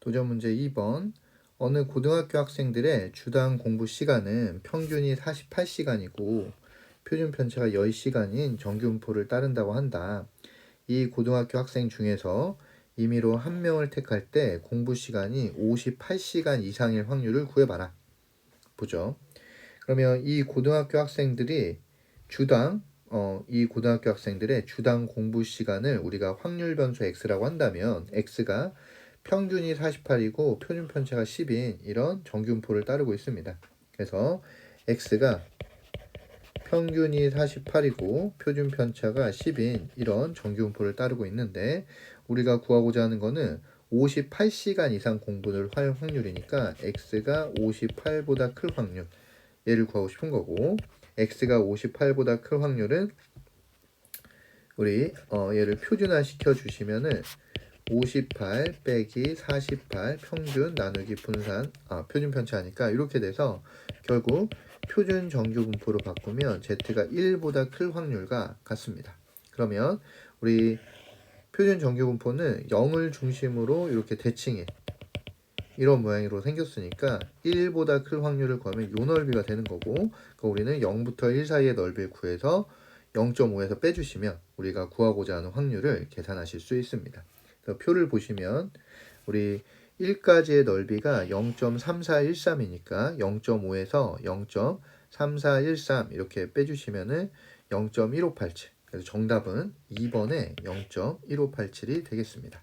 도전 문제 2번. 어느 고등학교 학생들의 주당 공부 시간은 평균이 48시간이고 표준 편차가 10시간인 정규분포를 따른다고 한다. 이 고등학교 학생 중에서 임의로 한 명을 택할 때 공부 시간이 58시간 이상일 확률을 구해봐라. 보죠. 그러면 이 고등학교 학생들이 주당 어, 이 고등학교 학생들의 주당 공부 시간을 우리가 확률 변수 x라고 한다면 x가 평균이 48이고 표준 편차가 10인 이런 정균포를 따르고 있습니다. 그래서 x가 평균이 48이고 표준 편차가 10인 이런 정균포를 따르고 있는데 우리가 구하고자 하는 거는 58시간 이상 공부를 할 확률이니까 x가 58보다 클 확률 얘를 구하고 싶은 거고 x가 58보다 클 확률은 우리 어, 얘를 표준화 시켜 주시면은 58 빼기 48 평균 나누기 분산 아 표준 편차니까 이렇게 돼서 결국 표준 정규 분포로 바꾸면 z가 1보다 클 확률과 같습니다. 그러면 우리 표준 정규 분포는 0을 중심으로 이렇게 대칭해 이런 모양으로 생겼으니까 1보다 클 확률을 구하면 요 넓이가 되는 거고 그러니까 우리는 0부터 1 사이의 넓이를 구해서 0.5에서 빼주시면 우리가 구하고자 하는 확률을 계산하실 수 있습니다. 그래서 표를 보시면 우리 1까지의 넓이가 0.3413이니까 0.5에서 0.3413 이렇게 빼주시면은 0.1587 그래서 정답은 2번에 0.1587이 되겠습니다.